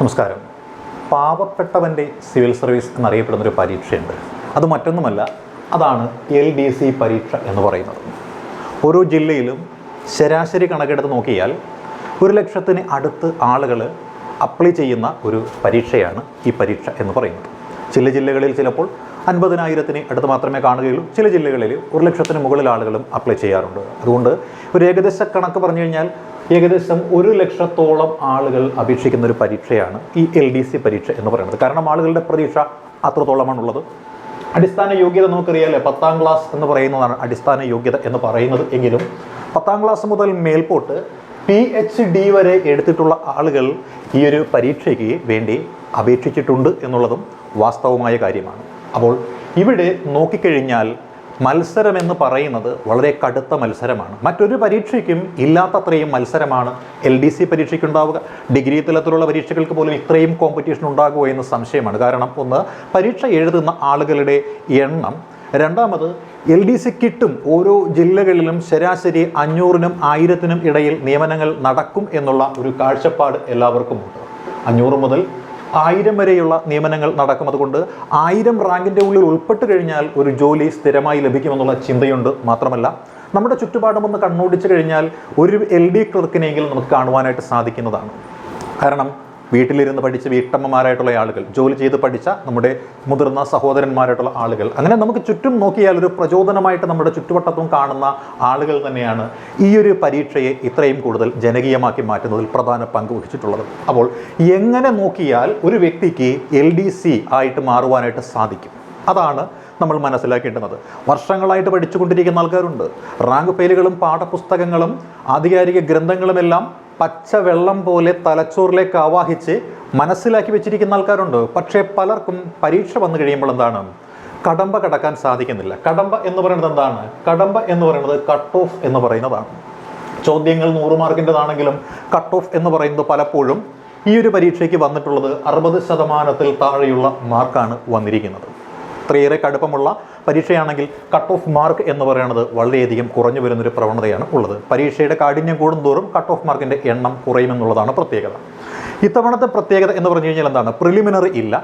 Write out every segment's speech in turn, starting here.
നമസ്കാരം. പാവപ്പെട്ടവന്റെ civil service എന്നറിയപ്പെടുന്ന ഒരു പരീക്ഷയുണ്ട്. അത് മറ്റൊന്നുമല്ല അതാണ് എൽ ഡി സി പരീക്ഷ എന്ന് പറയുന്നത്. ഓരോ ജില്ലയിലും ശരാശരി കണക്കെടുത്ത് നോക്കിയാൽ ഒരു ലക്ഷത്തിന് അടുത്ത് ആളുകൾ അപ്ലൈ ചെയ്യുന്ന ഒരു പരീക്ഷയാണ് ഈ പരീക്ഷ എന്ന് പറയുന്നത്. ചില ജില്ലകളിൽ ചിലപ്പോൾ അൻപതിനായിരത്തിന് അടുത്ത് മാത്രമേ കാണുകയുള്ളൂ. ചില ജില്ലകളിൽ ഒരു ലക്ഷത്തിന് മുകളിൽ ആളുകളും അപ്ലൈ ചെയ്യാറുണ്ട്. അതുകൊണ്ട് ഒരു ഏകദേശ കണക്ക് പറഞ്ഞു കഴിഞ്ഞാൽ ഏകദേശം ഒരു ലക്ഷത്തോളം ആളുകൾ അപേക്ഷിക്കുന്ന ഒരു പരീക്ഷയാണ് ഈ എൽ ഡി സി പരീക്ഷ എന്ന് പറയുന്നത്. കാരണം ആളുകളുടെ പ്രതീക്ഷ അത്രത്തോളമാണുള്ളത്. അടിസ്ഥാന യോഗ്യത നമുക്കറിയാമല്ലേ പത്താം ക്ലാസ് എന്ന് പറയുന്നതാണ് അടിസ്ഥാന യോഗ്യത എന്ന് പറയുന്നത് എങ്കിലും പത്താം ക്ലാസ് മുതൽ മേൽപോട്ട് പി എച്ച് ഡി വരെ എടുത്തിട്ടുള്ള ആളുകൾ ഈ ഒരു പരീക്ഷയ്ക്ക് വേണ്ടി അപേക്ഷിച്ചിട്ടുണ്ട് എന്നുള്ളതും വാസ്തവമായ കാര്യമാണ്. അപ്പോൾ ഇവിടെ നോക്കിക്കഴിഞ്ഞാൽ മത്സരം എന്ന് പറയുന്നത് വളരെ കടുത്ത മത്സരമാണ്. മറ്റൊരു പരീക്ഷയ്ക്കും ഇല്ലാത്തത്രയും മത്സരമാണ് എൽ ഡി സി പരീക്ഷയ്ക്കുണ്ടാവുക. ഡിഗ്രി തലത്തിലുള്ള പരീക്ഷകൾക്ക് പോലും ഇത്രയും കോമ്പറ്റീഷൻ ഉണ്ടാകുമോ എന്ന് സംശയമാണ്. കാരണം ഒന്ന് പരീക്ഷ എഴുതുന്ന ആളുകളുടെ എണ്ണം. രണ്ടാമത് എൽ ഡി സി കിട്ടും ഓരോ ജില്ലകളിലും ശരാശരി അഞ്ഞൂറിനും ആയിരത്തിനും ഇടയിൽ നിയമനങ്ങൾ നടക്കും എന്നുള്ള ഒരു കാഴ്ചപ്പാട് എല്ലാവർക്കുമുണ്ട്. അഞ്ഞൂറ് മുതൽ ആയിരം വരെയുള്ള നിയമനങ്ങൾ നടക്കും. അതുകൊണ്ട് ആയിരം റാങ്കിന്റെ ഉള്ളിൽ ഉൾപ്പെട്ട് കഴിഞ്ഞാൽ ഒരു ജോലി സ്ഥിരമായി ലഭിക്കുമെന്നുള്ള ചിന്തയുണ്ട്. മാത്രമല്ല നമ്മുടെ ചുറ്റുപാടും ഒന്ന് കണ്ണോടിച്ചു കഴിഞ്ഞാൽ ഒരു എൽ ഡി ക്ലർക്കിനെങ്കിലും നമുക്ക് കാണുവാനായിട്ട് സാധിക്കുന്നതാണ്. കാരണം വീട്ടിലിരുന്ന് പഠിച്ച വീട്ടമ്മമാരായിട്ടുള്ള ആളുകൾ ജോലി ചെയ്ത് പഠിച്ച നമ്മുടെ മുതിർന്ന സഹോദരന്മാരായിട്ടുള്ള ആളുകൾ അങ്ങനെ നമുക്ക് ചുറ്റും നോക്കിയാൽ ഒരു പ്രചോദനമായിട്ട് നമ്മുടെ ചുറ്റുവട്ടത്തും കാണുന്ന ആളുകൾ തന്നെയാണ് ഈ ഒരു പരീക്ഷയെ ഇത്രയും കൂടുതൽ ജനകീയമാക്കി മാറ്റുന്നതിൽ പ്രധാന പങ്ക് വഹിച്ചിട്ടുള്ളത്. അപ്പോൾ എങ്ങനെ നോക്കിയാൽ ഒരു വ്യക്തിക്ക് എൽ ഡി സി ആയിട്ട് മാറുവാനായിട്ട് സാധിക്കും? അതാണ് നമ്മൾ മനസ്സിലാക്കേണ്ടുന്നത്. വർഷങ്ങളായിട്ട് പഠിച്ചുകൊണ്ടിരിക്കുന്ന ആൾക്കാരുണ്ട്. റാങ്ക് ഫെയിലുകളും പാഠപുസ്തകങ്ങളും ആധികാരിക ഗ്രന്ഥങ്ങളുമെല്ലാം പച്ച വെള്ളം പോലെ തലച്ചോറിലേക്ക് ആവാഹിച്ച് മനസ്സിലാക്കി വെച്ചിരിക്കുന്ന ആൾക്കാരുണ്ട്. പക്ഷേ പലർക്കും പരീക്ഷ വന്നു കഴിയുമ്പോൾ എന്താണ്? കടമ്പ കടക്കാൻ സാധിക്കുന്നില്ല. കടമ്പ എന്ന് പറയുന്നത് എന്താണ്? കടമ്പ എന്ന് പറയുന്നത് കട്ട് ഓഫ് എന്ന് പറയുന്നതാണ്. ചോദ്യങ്ങൾ നൂറ് മാർക്കിന്റെതാണെങ്കിലും കട്ട് ഓഫ് എന്ന് പറയുന്നത് പലപ്പോഴും ഈ ഒരു പരീക്ഷയ്ക്ക് വന്നിട്ടുള്ളത് അറുപത് ശതമാനത്തിൽ താഴെയുള്ള മാർക്കാണ് വന്നിരിക്കുന്നത്. അത്രയേറെ കടുപ്പമുള്ള പരീക്ഷയാണെങ്കിൽ കട്ട് ഓഫ് മാർക്ക് എന്ന് പറയുന്നത് വളരെയധികം കുറഞ്ഞു വരുന്നൊരു പ്രവണതയാണ് ഉള്ളത്. പരീക്ഷയുടെ കാഠിന്യം കൂടുന്തോറും കട്ട് ഓഫ് മാർക്കിന്റെ എണ്ണം കുറയുമെന്നുള്ളതാണ് പ്രത്യേകത. ഇത്തവണത്തെ പ്രത്യേകത എന്ന് പറഞ്ഞു കഴിഞ്ഞാൽ എന്താണ്? പ്രിലിമിനറി ഇല്ല.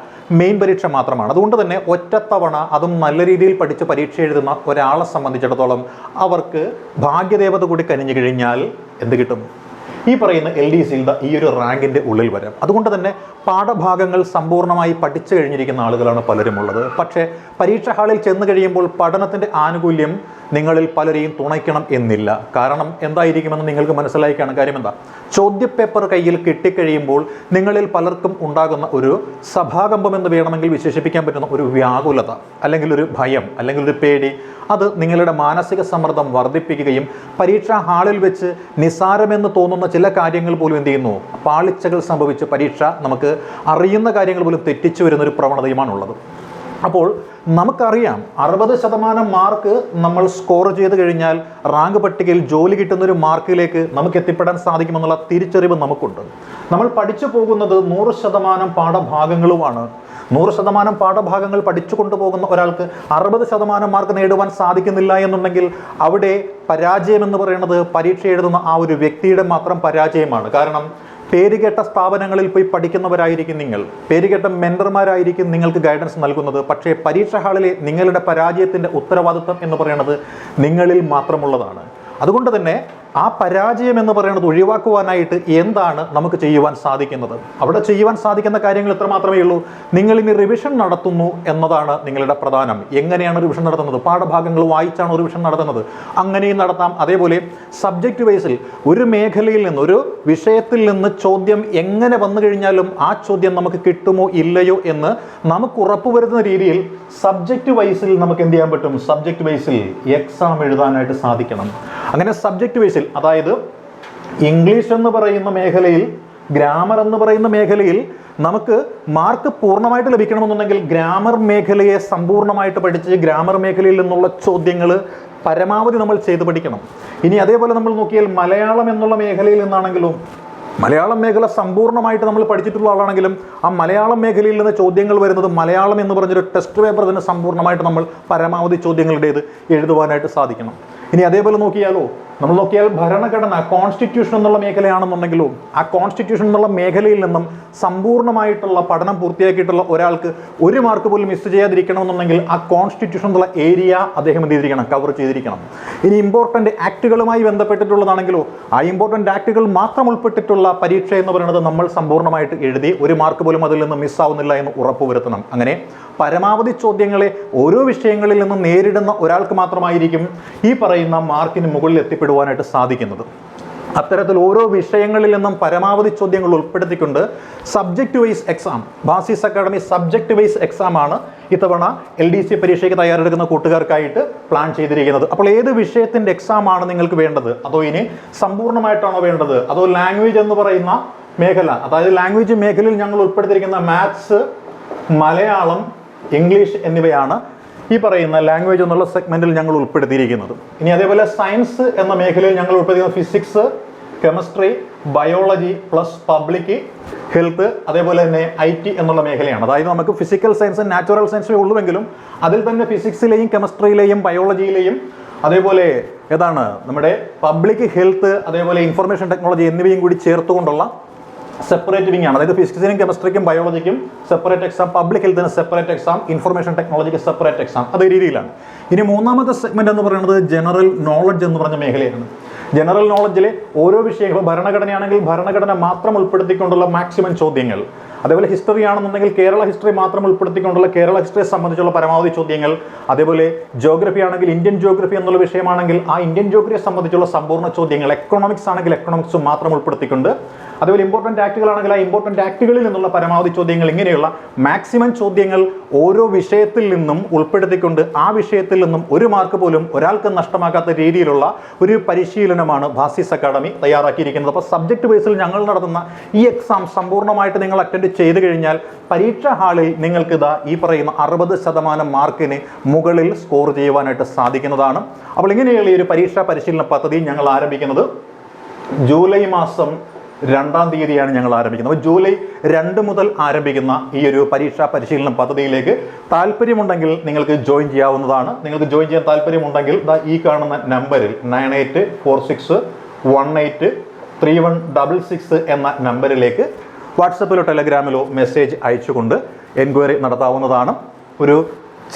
മെയിൻ പരീക്ഷ മാത്രമാണ്. അതുകൊണ്ട് തന്നെ ഒറ്റത്തവണ അതും നല്ല രീതിയിൽ പഠിച്ച് പരീക്ഷ എഴുതുന്ന ഒരാളെ സംബന്ധിച്ചിടത്തോളം അവർക്ക് ഭാഗ്യദേവത കൂടി കനിഞ്ഞു കഴിഞ്ഞാൽ എന്ത് കിട്ടും? ഈ പറയുന്ന എൽ ഡി സിയിൽ ഈ ഒരു റാങ്കിന്റെ ഉള്ളിൽ വരാം. അതുകൊണ്ട് തന്നെ പാഠഭാഗങ്ങൾ സമ്പൂർണമായി പഠിച്ചു കഴിഞ്ഞിരിക്കുന്ന ആളുകളാണ് പലരും ഉള്ളത് പക്ഷേ പരീക്ഷാ ഹാളിൽ ചെന്ന് കഴിയുമ്പോൾ പഠനത്തിന്റെ ആനുകൂല്യം നിങ്ങളിൽ പലരെയും തുണയ്ക്കണം എന്നില്ല. കാരണം എന്തായിരിക്കുമെന്ന് നിങ്ങൾക്ക് മനസ്സിലായിക്കാണ്. കാര്യം എന്താ ചോദ്യപേപ്പർ കയ്യിൽ കിട്ടിക്കഴിയുമ്പോൾ നിങ്ങളിൽ പലർക്കും ഉണ്ടാകുന്ന ഒരു സഭാകമ്പം എന്ന് വേണമെങ്കിൽ വിശേഷിപ്പിക്കാൻ പറ്റുന്ന ഒരു വ്യാകുലത അല്ലെങ്കിൽ ഒരു ഭയം അല്ലെങ്കിൽ ഒരു പേടി അത് നിങ്ങളുടെ മാനസിക സമ്മർദ്ദം വർദ്ധിപ്പിക്കുകയും പരീക്ഷാ ഹാളിൽ വെച്ച് നിസാരമെന്ന് തോന്നുന്ന ചില കാര്യങ്ങൾ പോലും എന്ത് ചെയ്യുന്നു? പാളിച്ചകൾ സംഭവിച്ച് പരീക്ഷ നമുക്ക് അറിയുന്ന കാര്യങ്ങൾ പോലും തെറ്റിച്ചു വരുന്ന ഒരു പ്രവണതയുമാണുള്ളത്. അപ്പോൾ നമുക്കറിയാം അറുപത് ശതമാനം മാർക്ക് നമ്മൾ സ്കോർ ചെയ്ത് കഴിഞ്ഞാൽ റാങ്ക് പട്ടികയിൽ ജോലി കിട്ടുന്നൊരു മാർക്കിലേക്ക് നമുക്ക് എത്തിപ്പെടാൻ സാധിക്കുമെന്നുള്ള തിരിച്ചറിവ് നമുക്കുണ്ട്. നമ്മൾ പഠിച്ചു പോകുന്നത് നൂറ് ശതമാനം പാഠഭാഗങ്ങളുമാണ്. നൂറ് ശതമാനം പാഠഭാഗങ്ങൾ പഠിച്ചു കൊണ്ടുപോകുന്ന ഒരാൾക്ക് അറുപത് ശതമാനം മാർക്ക് നേടുവാൻ സാധിക്കുന്നില്ല എന്നുണ്ടെങ്കിൽ അവിടെ പരാജയം എന്ന് പറയുന്നത് പരീക്ഷ എഴുതുന്ന ആ ഒരു വ്യക്തിയുടെ മാത്രം പരാജയമാണ്. കാരണം പേരുകേട്ട സ്ഥാപനങ്ങളിൽ പോയി പഠിക്കുന്നവരായിരിക്കും നിങ്ങൾ. പേരുകേട്ട മെന്റർമാരായിരിക്കും നിങ്ങൾക്ക് ഗൈഡൻസ് നൽകുന്നത്. പക്ഷേ പരീക്ഷ ഹാളിലെ നിങ്ങളുടെ പരാജയത്തിന്റെ ഉത്തരവാദിത്വം എന്ന് പറയുന്നത് നിങ്ങളിൽ മാത്രമുള്ളതാണ്. അതുകൊണ്ട് തന്നെ ആ പരാജയം എന്ന് പറയുന്നത് ഒഴിവാക്കുവാനായിട്ട് എന്താണ് നമുക്ക് ചെയ്യുവാൻ സാധിക്കുന്നത്? അവിടെ ചെയ്യുവാൻ സാധിക്കുന്ന കാര്യങ്ങൾ ഇത്ര മാത്രമേ ഉള്ളൂ. നിങ്ങൾ ഇനി റിവിഷൻ നടത്തുന്നു എന്നതാണ് നിങ്ങളുടെ പ്രധാനം. എങ്ങനെയാണ് റിവിഷൻ നടത്തുന്നത്? പാഠഭാഗങ്ങൾ വായിച്ചാണ് റിവിഷൻ നടത്തുന്നത്. അങ്ങനെയും നടത്താം. അതേപോലെ സബ്ജക്റ്റ് വൈസിൽ ഒരു മേഖലയിൽ നിന്ന് ഒരു വിഷയത്തിൽ നിന്ന് ചോദ്യം എങ്ങനെ വന്നു കഴിഞ്ഞാലും ആ ചോദ്യം നമുക്ക് കിട്ടുമോ ഇല്ലയോ എന്ന് നമുക്ക് ഉറപ്പുവരുത്തുന്ന രീതിയിൽ സബ്ജക്റ്റ് വൈസിൽ നമുക്ക് എന്ത് ചെയ്യാൻ പറ്റും? സബ്ജക്റ്റ് വൈസിൽ എക്സാം എഴുതാനായിട്ട് സാധിക്കണം. അങ്ങനെ സബ്ജക്റ്റ് വൈസിൽ അതായത് ഇംഗ്ലീഷ് എന്ന് പറയുന്ന മേഖലയിൽ ഗ്രാമർ എന്ന് പറയുന്ന മേഖലയിൽ നമുക്ക് മാർക്ക് പൂർണമായിട്ട് ലഭിക്കണമെന്നുണ്ടെങ്കിൽ ഗ്രാമർ മേഖലയെ സമ്പൂർണമായിട്ട് പഠിച്ച് ഗ്രാമർ മേഖലയിൽ നിന്നുള്ള ചോദ്യങ്ങൾ പരമാവധി നമ്മൾ ചെയ്ത് പഠിക്കണം. ഇനി അതേപോലെ നമ്മൾ നോക്കിയാൽ മലയാളം എന്നുള്ള മേഖലയിൽ നിന്നാണെങ്കിലും മലയാളം മേഖല സമ്പൂർണമായിട്ട് നമ്മൾ പഠിച്ചിട്ടുള്ള ആളാണെങ്കിലും ആ മലയാളം മേഖലയിൽ നിന്ന് ചോദ്യങ്ങൾ വരുന്നത് മലയാളം എന്ന് പറഞ്ഞൊരു ടെസ്റ്റ് പേപ്പർ തന്നെ സമ്പൂർണമായിട്ട് നമ്മൾ പരമാവധി ചോദ്യങ്ങളുടേത് എഴുതുവാനായിട്ട് സാധിക്കണം. ഇനി അതേപോലെ നോക്കിയാലോ നമ്മൾ നോക്കിയാൽ ഭരണഘടന കോൺസ്റ്റിറ്റ്യൂഷൻ എന്നുള്ള മേഖലയാണെന്നുണ്ടെങ്കിലും ആ കോൺസ്റ്റിറ്റ്യൂഷൻ എന്നുള്ള മേഖലയിൽ നിന്നും സമ്പൂർണമായിട്ടുള്ള പഠനം പൂർത്തിയാക്കിയിട്ടുള്ള ഒരാൾക്ക് ഒരു മാർക്ക് പോലും മിസ് ചെയ്യാതിരിക്കണമെന്നുണ്ടെങ്കിൽ ആ കോൺസ്റ്റിറ്റ്യൂഷൻ എന്നുള്ള ഏരിയ അദ്ദേഹം എന്ത് ചെയ്തിരിക്കണം? കവർ ചെയ്തിരിക്കണം. ഇനി ഇമ്പോർട്ടന്റ് ആക്ടുകളുമായി ബന്ധപ്പെട്ടിട്ടുള്ളതാണെങ്കിലോ ആ ഇമ്പോർട്ടന്റ് ആക്ടുകൾ മാത്രം ഉൾപ്പെട്ടിട്ടുള്ള പരീക്ഷ എന്ന് പറയുന്നത് നമ്മൾ സമ്പൂർണമായിട്ട് എഴുതി ഒരു മാർക്ക് പോലും അതിൽ നിന്ന് മിസ്സാവുന്നില്ല എന്ന് ഉറപ്പുവരുത്തണം. അങ്ങനെ പരമാവധി ചോദ്യങ്ങളെ ഓരോ വിഷയങ്ങളിൽ നിന്നും നേരിടുന്ന ഒരാൾക്ക് മാത്രമായിരിക്കും ഈ പറയുന്ന മാർക്കിന് മുകളിൽ എത്തിപ്പെടുവാനായിട്ട് സാധിക്കുന്നത്. അത്തരത്തിൽ ഓരോ വിഷയങ്ങളിൽ നിന്നും പരമാവധി ചോദ്യങ്ങൾ ഉൾപ്പെടുത്തിക്കൊണ്ട് subject wise exam basis academy subject wise exam ആണ് ഇത്തവണ എൽ ഡി സി പരീക്ഷയ്ക്ക് തയ്യാറെടുക്കുന്ന കൂട്ടുകാർക്കായിട്ട് പ്ലാൻ ചെയ്തിരിക്കുന്നത്. അപ്പോൾ ഏത് വിഷയത്തിന്റെ എക്സാം ആണ് നിങ്ങൾക്ക് വേണ്ടത്? അതോ ഇനി സമ്പൂർണമായിട്ടാണോ വേണ്ടത്? അതോ ലാംഗ്വേജ് എന്ന് പറയുന്ന മേഖല അതായത് ലാംഗ്വേജ് മേഖലയിൽ ഞങ്ങൾ ഉൾപ്പെടുത്തിയിരിക്കുന്ന മാത്സ് മലയാളം ഇംഗ്ലീഷ് എന്നിവയാണ് ഈ പറയുന്ന ലാംഗ്വേജ് എന്നുള്ള സെഗ്മെന്റിൽ ഞങ്ങൾ ഉൾപ്പെടുത്തിയിരിക്കുന്നത്. ഇനി അതേപോലെ സയൻസ് എന്ന മേഖലയിൽ ഞങ്ങൾ ഉൾപ്പെടുത്തിയ physics chemistry biology plus public health അതേപോലെ തന്നെ ഐ ടി എന്നുള്ള മേഖലയാണ്. അതായത് നമുക്ക് ഫിസിക്കൽ സയൻസും നാച്ചുറൽ സയൻസും ഉള്ളുവെങ്കിലും അതിൽ തന്നെ ഫിസിക്സിലെയും കെമിസ്ട്രിയിലെയും ബയോളജിയിലെയും അതേപോലെ ഏതാണ് നമ്മുടെ പബ്ലിക് ഹെൽത്ത് അതേപോലെ ഇൻഫർമേഷൻ ടെക്നോളജി എന്നിവയും കൂടി ചേർത്തുകൊണ്ടുള്ള സെപ്പറേറ്റ് വിങ് ആണ്. അതായത് ഫിസിക്സിനും കെമിസ്ട്രിക്കും ബയോളജിക്കും സെപ്പറേറ്റ് എക്സാം പബ്ലിക് ഹെൽത്തിന് സെപ്പറേറ്റ് എക്സാം ഇൻഫർമേഷൻ ടെക്നോളജിക്ക് സെപ്പറേറ്റ് എക്സാം അതേ രീതിയിലാണ്. ഇനി മൂന്നാമത്തെ സെഗ്മെന്റ് എന്ന് പറയുന്നത് ജനറൽ നോളജ് എന്ന് പറഞ്ഞ മേഖലയാണ്. ജനറൽ നോളജിലെ ഓരോ വിഷയങ്ങളും ഭരണഘടനയാണെങ്കിൽ ഭരണഘടന മാത്രം ഉൾപ്പെടുത്തിക്കൊണ്ടുള്ള മാക്സിമം ചോദ്യങ്ങൾ. അതേപോലെ ഹിസ്റ്ററി ആണെന്നുണ്ടെങ്കിൽ കേരള ഹിസ്റ്ററി മാത്രം ഉൾപ്പെടുത്തിക്കൊണ്ടുള്ള കേരള ഹിസ്റ്ററിയെ സംബന്ധിച്ചുള്ള പരമാവധി ചോദ്യങ്ങൾ. അതേപോലെ ജോഗ്രഫി ആണെങ്കിൽ ഇന്ത്യൻ ജോഗ്രഫി എന്നുള്ള വിഷയമാണെങ്കിൽ ആ ഇന്ത്യൻ ജോഗ്രഫിയെ സംബന്ധിച്ചുള്ള സമ്പൂർണ ചോദ്യങ്ങൾ. എക്കണോമിക്സ് ആണെങ്കിൽ എക്കണോമിക്സും മാത്രം ഉൾപ്പെടുത്തിക്കൊണ്ട്. അതുപോലെ ഇമ്പോർട്ടന്റ് ആക്ടുകളാണെങ്കിൽ ആ ഇമ്പോർട്ടന്റ് ആക്ടുകളിൽ നിന്നുള്ള പരമാവധി ചോദ്യങ്ങൾ ഇങ്ങനെയുള്ള മാക്സിമം ചോദ്യങ്ങൾ ഓരോ വിഷയത്തിൽ നിന്നും ഉൾപ്പെടുത്തിക്കൊണ്ട് ആ വിഷയത്തിൽ നിന്നും ഒരു മാർക്ക് പോലും ഒരാൾക്ക് നഷ്ടമാക്കാത്ത രീതിയിലുള്ള ഒരു പരിശീലനമാണ് ഭാസിസ് അക്കാഡമി തയ്യാറാക്കിയിരിക്കുന്നത്. അപ്പോൾ സബ്ജക്ട് ബേസിൽ ഞങ്ങൾ നടത്തുന്ന ഈ എക്സാം സമ്പൂർണമായിട്ട് നിങ്ങൾ അറ്റൻഡ് ചെയ്തു കഴിഞ്ഞാൽ പരീക്ഷാ ഹാളിൽ നിങ്ങൾക്ക് ഇതാ ഈ പറയുന്ന അറുപത് ശതമാനം മാർക്കിന് മുകളിൽ സ്കോർ ചെയ്യുവാനായിട്ട് സാധിക്കുന്നതാണ്. അപ്പോൾ ഇങ്ങനെയുള്ള ഈ ഒരു പരീക്ഷാ പരിശീലന പദ്ധതി ഞങ്ങൾ ആരംഭിക്കുന്നത് ജൂലൈ മാസം രണ്ടാം തീയതിയാണ് ഞങ്ങൾ ആരംഭിക്കുന്നത്. ജൂലൈ രണ്ട് മുതൽ ആരംഭിക്കുന്ന ഈ ഒരു പരീക്ഷാ പരിശീലന പദ്ധതിയിലേക്ക് താല്പര്യമുണ്ടെങ്കിൽ നിങ്ങൾക്ക് ജോയിൻ ചെയ്യാവുന്നതാണ്. നിങ്ങൾക്ക് ജോയിൻ ചെയ്യാൻ താല്പര്യമുണ്ടെങ്കിൽ ഈ കാണുന്ന നമ്പറിൽ nine eight four six one eight three one double six എന്ന നമ്പറിലേക്ക് വാട്സപ്പിലോ ടെലഗ്രാമിലോ മെസ്സേജ് അയച്ചുകൊണ്ട് എൻക്വയറി നടത്താവുന്നതാണ്. ഒരു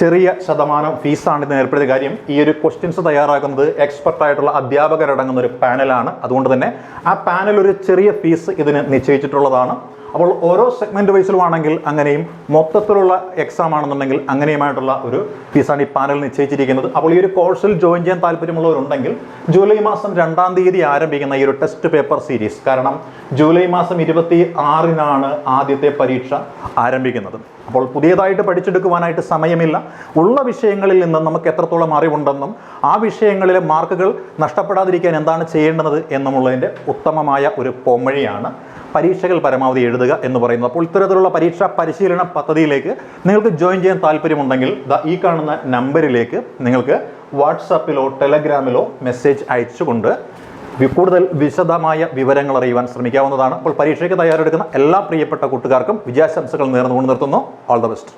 ചെറിയ ശതമാനം ഫീസാണ് ഇതിന് ഏർപ്പെടുത്തിയ കാര്യം. ഈ ഒരു ക്വസ്റ്റ്യൻസ് തയ്യാറാക്കുന്നത് എക്സ്പെർട്ടായിട്ടുള്ള അധ്യാപകരടങ്ങുന്ന ഒരു പാനലാണ് അതുകൊണ്ട് തന്നെ ആ പാനൽ ഒരു ചെറിയ ഫീസ് ഇതിന് നിശ്ചയിച്ചിട്ടുള്ളതാണ്. അപ്പോൾ ഓരോ സെഗ്മെന്റ് വൈസിലും ആണെങ്കിൽ അങ്ങനെയും മൊത്തത്തിലുള്ള എക്സാം ആണെന്നുണ്ടെങ്കിൽ അങ്ങനെയുമായിട്ടുള്ള ഒരു ഫീസാണ് ഈ പാനൽ നിശ്ചയിച്ചിരിക്കുന്നത്. അപ്പോൾ ഈ ഒരു കോഴ്സിൽ ജോയിൻ ചെയ്യാൻ താല്പര്യമുള്ളവരുണ്ടെങ്കിൽ ജൂലൈ മാസം രണ്ടാം തീയതി ആരംഭിക്കുന്ന ഈ ഒരു ടെസ്റ്റ് പേപ്പർ സീരീസ് കാരണം ജൂലൈ മാസം ഇരുപത്തി ആറിനാണ് ആദ്യത്തെ പരീക്ഷ ആരംഭിക്കുന്നത്. അപ്പോൾ പുതിയതായിട്ട് പഠിച്ചെടുക്കുവാനായിട്ട് സമയമില്ല. ഉള്ള വിഷയങ്ങളിൽ നിന്ന് നമുക്ക് എത്രത്തോളം അറിവുണ്ടെന്നും ആ വിഷയങ്ങളിലെ മാർക്കുകൾ നഷ്ടപ്പെടാതിരിക്കാൻ എന്താണ് ചെയ്യേണ്ടത് എന്നുമുള്ളതിന്റെ ഉത്തമമായ ഒരു പോംവഴിയാണ് പരീക്ഷകൾ പരമാവധി എഴുതുക എന്ന് പറയുന്നത് അപ്പോൾ ഇത്തരത്തിലുള്ള പരീക്ഷാ പരിശീലന പദ്ധതിയിലേക്ക് നിങ്ങൾക്ക് ജോയിൻ ചെയ്യാൻ താല്പര്യമുണ്ടെങ്കിൽ ഈ കാണുന്ന നമ്പറിലേക്ക് നിങ്ങൾക്ക് വാട്സാപ്പിലോ ടെലഗ്രാമിലോ മെസ്സേജ് അയച്ചുകൊണ്ട് കൂടുതൽ വിശദമായ വിവരങ്ങൾ അറിയുവാൻ ശ്രമിക്കാവുന്നതാണ്. അപ്പോൾ പരീക്ഷയ്ക്ക് തയ്യാറെടുക്കുന്ന എല്ലാ പ്രിയപ്പെട്ട കൂട്ടുകാർക്കും വിജയാശംസകൾ നേർന്നുകൊണ്ട് നിർത്തുന്നു. All the best